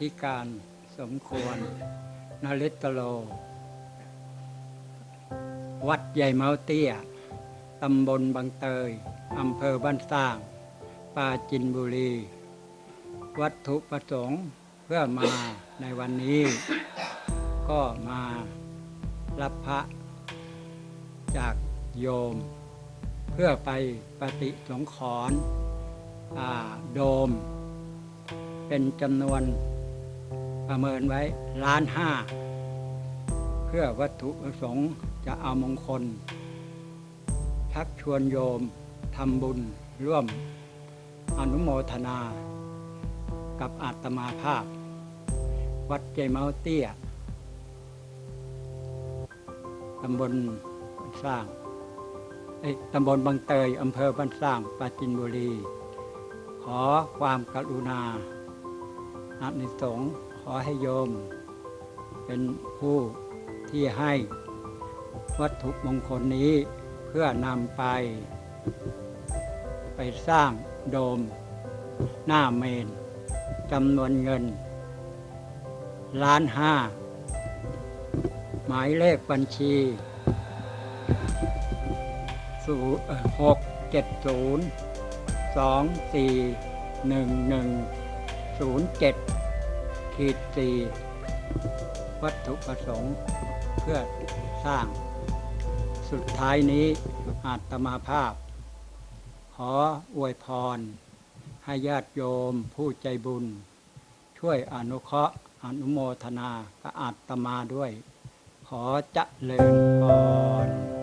ธิการสมควรนริตโล วัดใหญ่เมาเตี้ย ตำบลบางเตย อำเภอบ้านสร้างปราจินบุรี วัตถุประสงค์เพื่อมาในวันนี้ ก็มารับพระจากโยม เพื่อไปปฏิสงขรณ์อาโดม เป็นจำนวน ประเมินไว้ล้านห้า เพื่อวัตถุประสงค์จะเอามงคลชักชวนโยมทำบุญร่วม อนุโมทนา กับอาตมาภาพ วัดเจเมาเตี้ยตำบลบ้านสร้างเอ้ตำบลบางเตยอำเภอบ้านสร้างปราจินบุรี ขอความกรุณาอานิสงส์ อให้โยม เป็นผู้ที่ให้วัตถุมงคลนี้เพื่อนำไป ไปสร้างโดม หน้าเมนจำนวนเงิน ล้านห้า หมายเลขบัญชีศูหกเจ็ดศูนย์สองสี่หนึ่งหนึ่งศูนย์เจ็ด ขีดสี่วัตถุประสงค์เพื่อสร้าง สุดท้ายนี้อาตมาภาพ ขออวยพร ให้ญาติโยมผู้ใจบุญ ช่วยอนุเคราะห์อนุโมทนากับอาตมาด้วย ขอเจะเลิญพร